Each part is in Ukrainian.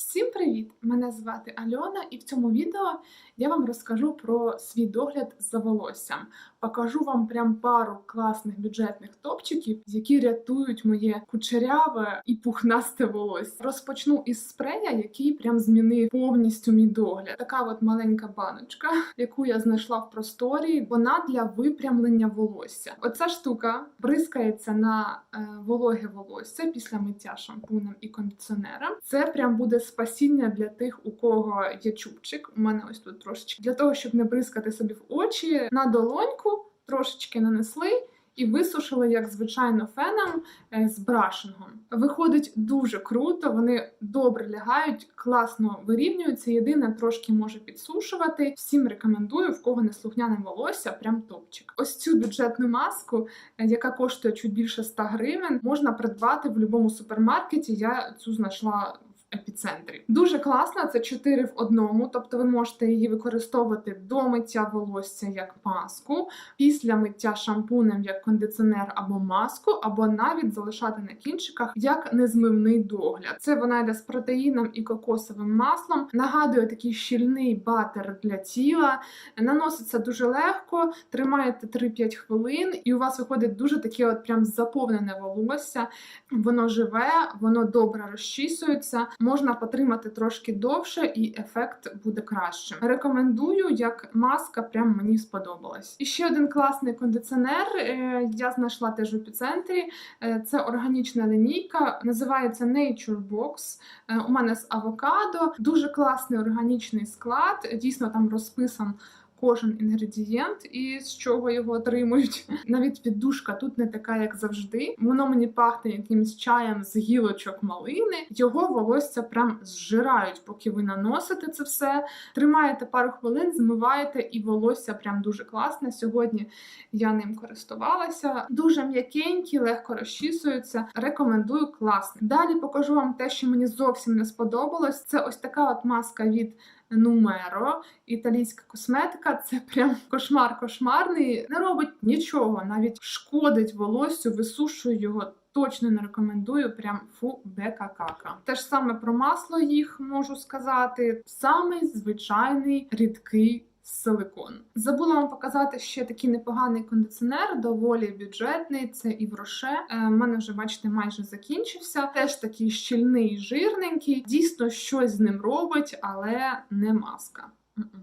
Всім привіт! Мене звати Альона, і в цьому відео я вам розкажу про свій догляд за волоссям. Покажу вам прям пару класних бюджетних топчиків, які рятують моє кучеряве і пухнасте волосся. Розпочну із спрея, який прям змінив повністю мій догляд. Така от маленька баночка, яку я знайшла в просторі. Вона для випрямлення волосся. Оця штука бризкається на е, вологе волосся після миття шампунем і кондиціонером. Це прям буде спасіння для тих, у кого є чубчик. У мене ось тут трошечки для того, щоб не бризкати собі в очі на долоньку, трошечки нанесли. І висушили, як звичайно, феном е, з брашингом. Виходить дуже круто, вони добре лягають, класно вирівнюються. Єдине, трошки може підсушувати. Всім рекомендую, в кого не слухняне волосся, прям топчик. Ось цю бюджетну маску, е, яка коштує чуть більше 100 гривень, можна придбати в будь-якому супермаркеті. Я цю знайшла епіцентрі. Дуже класна, це 4 в одному, тобто ви можете її використовувати до миття волосся як маску, після миття шампунем як кондиціонер або маску, або навіть залишати на кінчиках як незмивний догляд. Це вона йде з протеїном і кокосовим маслом. Нагадує такий щільний батер для тіла. Наноситься дуже легко, тримаєте 3-5 хвилин, і у вас виходить дуже таке от прям заповнене волосся. Воно живе, воно добре розчісується можна потримати трошки довше, і ефект буде кращим. Рекомендую, як маска, прям мені сподобалась. І ще один класний кондиціонер. е, Я знайшла теж в епіцентрі. Е, Це органічна лінійка, називається Nature Box. Е, У мене з авокадо. Дуже класний органічний склад. Дійсно там розписан кожен інгредієнт і з чого його отримують. Навіть піддушка тут не така, як завжди. Воно мені пахне якимось чаєм з гілочок малини. Його волосся прям зжирають, поки ви наносите це все. Тримаєте пару хвилин, змиваєте, і волосся прям дуже класне. Сьогодні я ним користувалася. Дуже м'якенький, легко розчісується. Рекомендую класний. Далі покажу вам те, що мені зовсім не сподобалось. Це ось така от маска від. Нумеро, італійська косметика, це прям кошмар кошмарний. Не робить нічого, навіть шкодить волоссю, висушує його. Точно не рекомендую, прям фу бека кака. Те ж саме про масло їх можу сказати. Самий звичайний рідкий силикон. Забула вам показати ще такий непоганий кондиціонер, доволі бюджетний. Це і роше. У мене вже, бачите, майже закінчився. Теж такий щільний, жирненький. Дійсно, щось з ним робить, але не маска.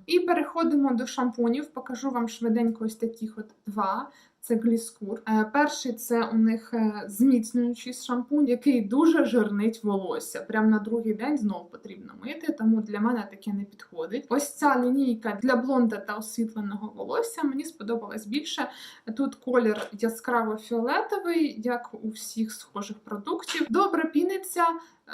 І переходимо до шампунів. Покажу вам швиденько ось таких от два. Це гліскур. Е, Перший це у них е, зміцнюючий шампунь, який дуже жирнить волосся. Прямо на другий день знову потрібно мити, тому для мене таке не підходить. Ось ця лінійка для блонда та освітленого волосся мені сподобалась більше. Тут колір яскраво-фіолетовий, як у всіх схожих продуктів. Добре піниться.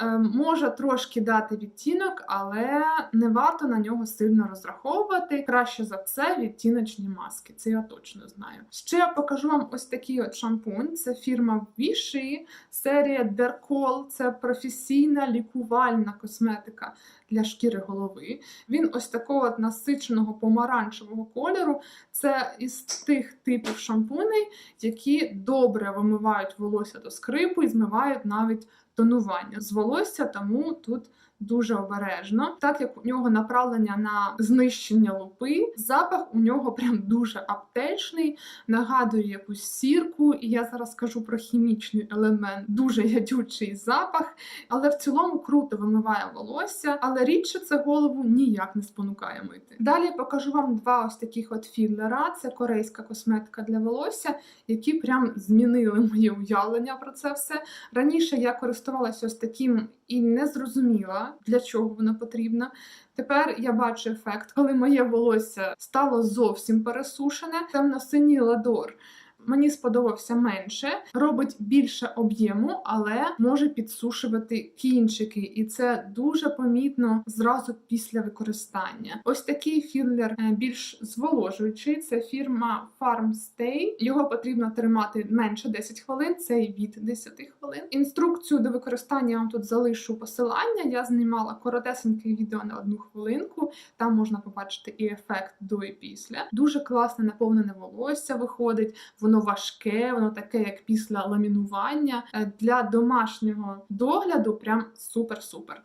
Е, Може трошки дати відтінок, але не варто на нього сильно розраховувати. Краще за все відтіночні маски. Це я точно знаю. Ще я покажу вам ось такий от шампунь. Це фірма Vichy, серія Dercol. Це професійна лікувальна косметика для шкіри голови. Він ось такого от насиченого помаранчевого кольору. Це із тих типів шампуней, які добре вимивають волосся до скрипу і змивають навіть тонування з волосся, тому тут дуже обережно. Так як у нього направлення на знищення лупи, запах у нього прям дуже аптечний, нагадує якусь сірку, і я зараз скажу про хімічний елемент, дуже ядючий запах, але в цілому круто вимиває волосся, але рідше це голову ніяк не спонукає мити. Далі я покажу вам два ось таких от філлера. Це корейська косметика для волосся, які прям змінили моє уявлення про це все. Раніше я користувалася ось таким і не зрозуміла, для чого вона потрібна. Тепер я бачу ефект, коли моє волосся стало зовсім пересушене, темно-синій ладор. Мені сподобався менше, робить більше об'єму, але може підсушувати кінчики, і це дуже помітно зразу після використання. Ось такий філлер е, більш зволожуючий. Це фірма Farmstay. Його потрібно тримати менше 10 хвилин, цей від 10 хвилин. Інструкцію до використання я вам тут залишу посилання. Я знімала коротесеньке відео на одну хвилинку. Там можна побачити і ефект до і після. Дуже класне наповнене волосся виходить. Воно важке, воно таке, як після ламінування. Е, Для домашнього догляду прям супер-супер.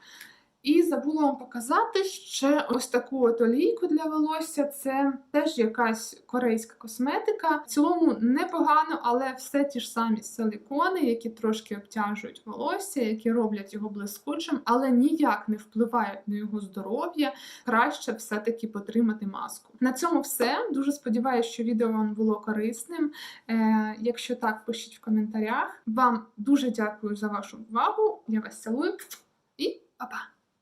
І забула вам показати ще ось таку от олійку для волосся. Це теж якась корейська косметика. В цілому непогано, але все ті ж самі силикони, які трошки обтяжують волосся, які роблять його блискучим, але ніяк не впливають на його здоров'я. Краще все-таки потримати маску. На цьому все. Дуже сподіваюся, що відео вам було корисним. Е, якщо так, пишіть в коментарях. Вам дуже дякую за вашу увагу. Я вас цілую і па-па!